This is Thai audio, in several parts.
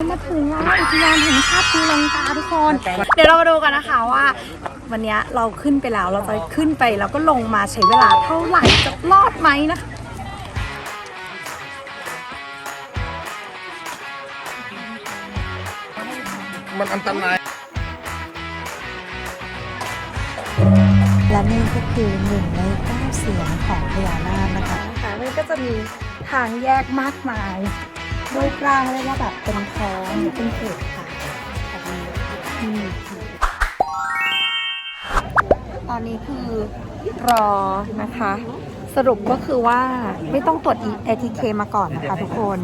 มาถึงแล้วอุทยานแห่งชาติภูลังกาทุกคน เดี๋ยวเรามาดูกันนะคะว่า วันนี้เราขึ้นไปแล้วเราจะขึ้นไปแล้วก็ลงมาใช้เวลาเท่าไหร่จะรอดไหมนะคะมันอันตราย และนี่ก็คือหนึ่งในเก้าเสียงของพญานาคนะคะนะคะมันก็จะมีทางแยกมากมาย รูปร่างเรียกว่าแบบเป็นท้องหรือเป็นเกล็ดค่ะแบบนี้อืมตอนนี้คือรอนะคะ สรุปก็คือว่าไม่ต้องตรวจ ATK มาก่อนนะคะทุกคน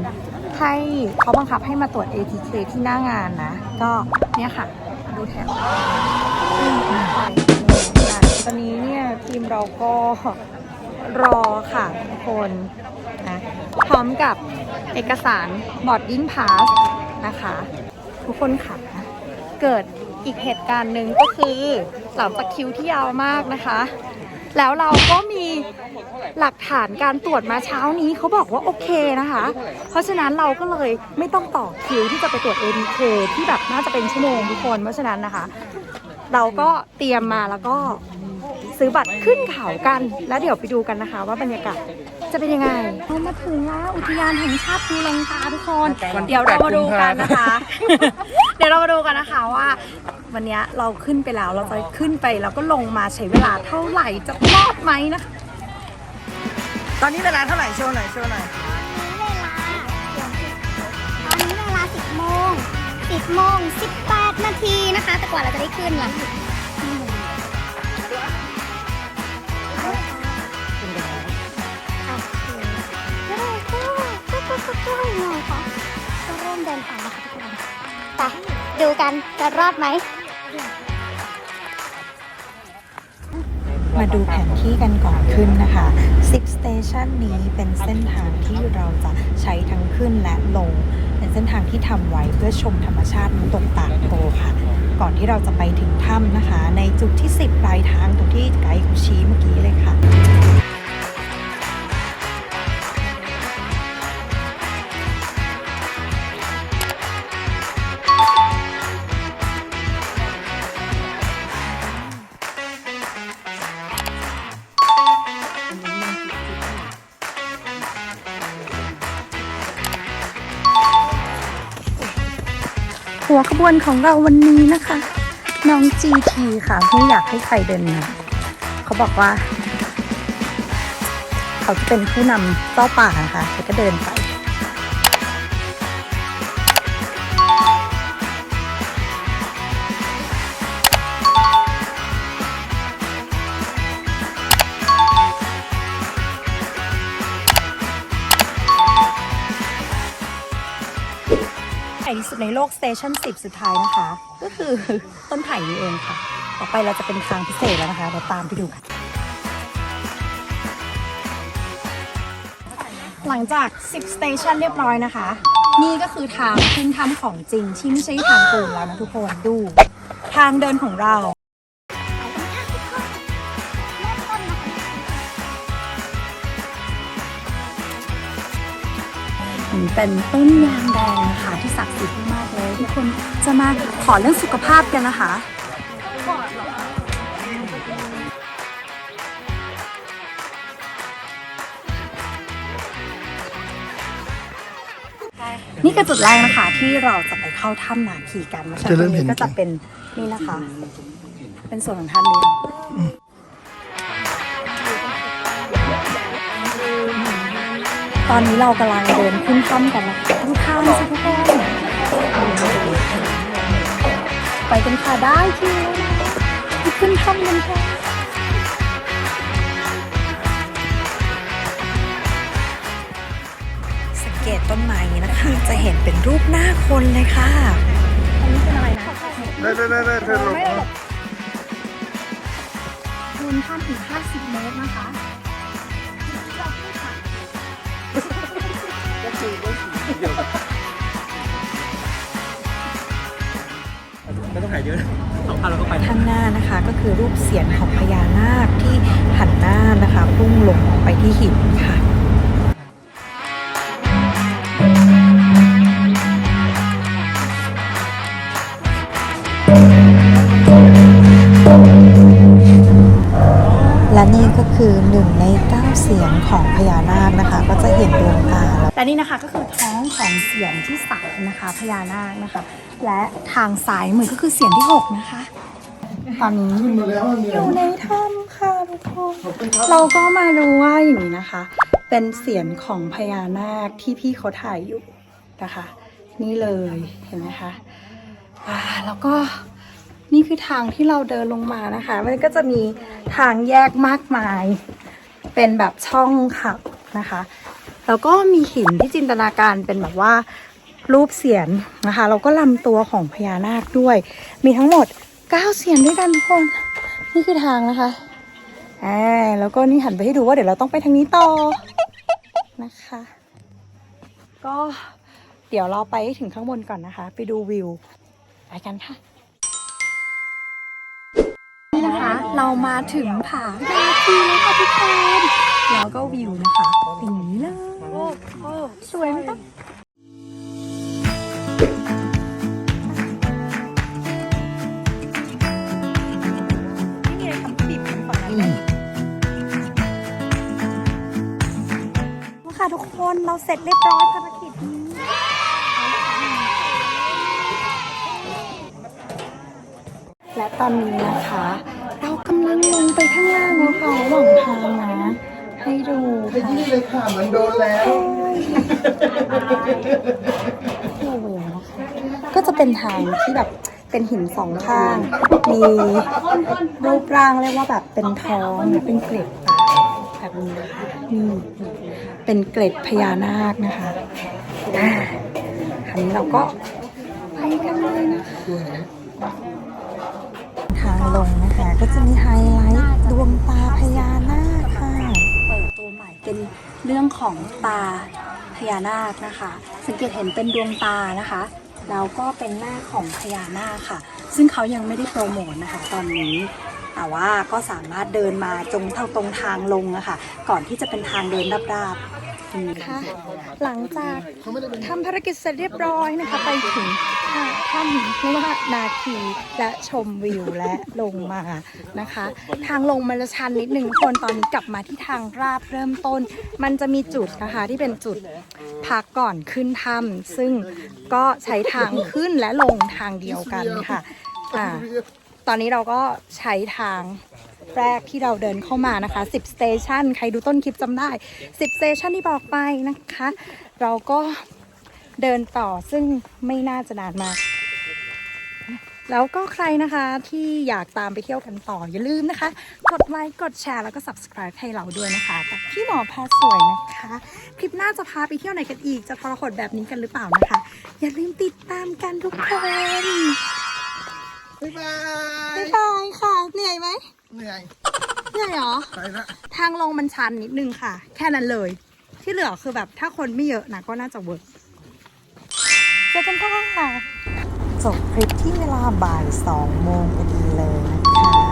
ให้เขาบังคับให้มาตรวจ ATK ที่หน้างานนะ ก็เนี่ยค่ะ ดูแถวตอนนี้เนี่ยทีมเราก็รอค่ะทุกคน พร้อมกับเอกสาร boarding pass นะคะ ทุกคนค่ะ เกิดอีกเหตุการณ์หนึ่งก็คือหลังจากคิวที่ยาวมากนะคะ แล้วเราก็มีหลักฐานการตรวจมาเช้านี้เขาบอกว่าโอเคนะคะ เพราะฉะนั้นเราก็เลยไม่ต้องต่อคิวที่จะไปตรวจ ATK ที่แบบน่าจะเป็นชั่วโมงทุกคน เพราะฉะนั้นนะคะ เราก็เตรียมมาแล้วก็ซื้อบัตรขึ้นเขากัน แล้วเดี๋ยวไปดูกันนะคะ ว่าบรรยากาศ จะเป็นยังไงเรามาถึงแล้วอุทยานแห่งชาติภูลังกาทุกคน เดี๋ยวเรามาดูกันนะคะ เดี๋ยวเรามาดูกันนะคะว่า วันนี้เราขึ้นไปแล้วเราจะขึ้นไปแล้วก็ลงมาใช้เวลาเท่าไหร่จะรอดไหมนะคะ ตอนนี้เวลาเท่าไหร่โชว์หน่อยโชว์หน่อยตอนนี้เวลา 10โมง10โมง18 นาทีนะคะ แต่กว่าเราจะได้ขึ้นล่ะ เริ่มเดินทางนะคะทุกคนไปดูกันจะรอดไหม มาดูแผนที่กันก่อนขึ้นนะคะ 10 station นี้เป็นเส้นทางที่เราจะใช้ทั้งขึ้นและลง เป็นเส้นทางที่ทำไว้เพื่อชมธรรมชาติน้ำตกตาดโพค่ะ ก่อนที่เราจะไปถึงถ้ำนะคะ ในจุดที่ 10 ปลายทางตรงที่ไกด์เขาชี้เมื่อกี้เลยค่ะ หัวขบวนของเราวันนี้นะคะ น้องจีทีค่ะไม่อยากให้ใครเดินนำเขาบอกว่า เขาจะเป็นผู้นำเจ้าป่านะคะแล้วก็เดินไป ที่สุดในโลกสเตชัน10 สุดท้ายนะคะ ก็คือต้นไผ่นี่เองค่ะ ต่อไปเราจะเป็นทางพิเศษแล้วนะคะ เราตามไปดูกันหลังจาก 10 สเตชันเรียบร้อยนะคะ นี่ก็คือทางขึ้นถ้ำของจริงที่ไม่ใช่ทางปูนแล้วนะทุกคนดู ทางเดินของเรา เป็นต้นยางแดงนะคะที่ศักดิ์สิทธิ์มากๆเลย ทุกคนจะมาขอเรื่องสุขภาพกันนะคะนี่คือจุดแรกนะคะที่เราจะไปเข้าถ้ำนาคีกันนะคะจะเริ่ตรมงเห็นนี้ก็จะเป็นนี่นะคะ เป็นส่วนของท่านเรียน ตอนนี้เรากำลังเดินขึ้นถ้ำกันนะคะดูทางสิทุกคนไปกันค่ะได้คิวไปขึ้นถ้ำกันค่ะสังเกตต้นไม้นี้นะคะ จะเห็นเป็นรูปหน้าคนเลยค่ะอันนี้เป็นอะไรนะได้ได้ได้ได้เธอหลบไม่หรอกคูณถ้ำอีก50เมตรนะคะ ไม่ต้องถ่ายเยอะสองพันเราก็ไปข้างหน้านะคะก็คือรูปเสียนของพญานาคที่หันหน้านะคะพุ่งลงไปที่หินค่ะ นี่ก็คือหนึ่งในเก้าเสียงของพญานาคนะคะ ก็จะเห็นดวงตาแล้วและนี่นะคะก็คือท้องของเสียงที่สามนะคะพญานาคนะคะ และทางซ้ายมือก็คือเสียงที่หกนะคะตอนนี้อยู่ในถ้ำค่ะทุกคนเราก็มาดูว่าอย่างนี้นะคะ เป็นเสียงของพญานาคที่พี่เขาถ่ายอยู่นะคะ นี่เลยเห็นไหมคะอ่าแล้วก็ นี่คือทางที่เราเดินลงมานะคะ มันก็จะมีทางแยกมากมาย เป็นแบบช่องขับนะคะ แล้วก็มีหินที่จินตนาการเป็นแบบว่ารูปเสียนนะคะ แล้วก็ลำตัวของพญานาคด้วย มีทั้งหมด 9 เสียนด้วยกันทุกคน นี่คือทางนะคะอ่าแล้วก็นี่หันไปให้ดูว่าเดี๋ยวเราต้องไปทางนี้ต่อนะคะ ก็เดี๋ยวเราไปให้ถึงข้างบนก่อนนะคะ ไปดูวิว ไปกันค่ะ เรามาถึงผานาคีแล้วค่ะทุกคนแล้วก็วิวนะคะเป็นอย่างนี้เลยสวยไหมคะนี่ไงคำติดกันฝั่งนั้นค่ะทุกคนเราเสร็จเรียบร้อยภารกิจนี้และตอนนี้นะคะางลงไปข้างล่างแล้วค่ะระหว่างทางนะ ให้ดูค่ะนี่เลยค่ะเหมือนโดนแล้วโอ้โหก็จะเป็นทางที่แบบเป็นหินสองข้าง มีรูปร่างเรียกว่าแบบเป็นท้องเป็นเกล็ดแบบนี้นะคะนี่เป็นเกล็ดพญานาคนะคะอ่าคราวนี้เราก็ไปกันเลยนะคะ ลงนะคะ ก็จะมีไฮไลท์ดวงตาพญานาคค่ะเปิดตัวใหม่เป็นเรื่องของตาพญานาคนะคะ สังเกตเห็นเป็นดวงตานะคะแล้วก็เป็นหน้าของพญานาคค่ะ ซึ่งเขายังไม่ได้โปรโมทนะคะ ตอนนี้แต่ว่าก็สามารถเดินมาจงเท่าตรงทางลงอะค่ะ ก่อนที่จะเป็นทางเดินราบๆ ตรงนี้ค่ะหลังจากทำภารกิจเสร็จเรียบร้อยนะคะ ไปถึงถ้ำเรียกว่านาคีและชมวิวและลงมานะคะ ทางลงมันจะชันนิดนึงทุกคนตอนนี้กลับมาที่ทางราบเริ่มต้น มันจะมีจุดนะคะที่เป็นจุดพักก่อนขึ้นถ้ำซึ่งก็ใช้ทางขึ้นและลงทางเดียวกันค่ะอ่าตอนนี้เราก็ใช้ทาง แรกที่เราเดินเข้ามานะคะ 10สเตชันใครดูต้นคลิปจำได้ 10สเตชันที่บอกไปนะคะ เราก็เดินต่อซึ่งไม่น่าจะนานมาก แล้วก็ใครนะคะที่อยากตามไปเที่ยวกันต่อ อย่าลืมนะคะ กดไลค์กดแชร์แล้วก็ subscribe ให้เราด้วยนะคะกับพี่หมอพาสวยนะคะ คลิปหน้าจะพาไปเที่ยวไหนกันอีก จะทรหดแบบนี้กันหรือเปล่านะคะ อย่าลืมติดตามกันทุกคน บ๊ายบาย บ๊ายบายค่ะ เหนื่อยไหม เหนื่อยเหนื่อยเหรอ ไปละทางลงมันชันนิดนึงค่ะ แค่นั้นเลย ที่เหลือคือแบบถ้าคนไม่เยอะนะก็น่าจะเวิร์กเจอกันค่ะจบคลิปที่เวลาบ่าย2โมงพอดีเลยนะคะ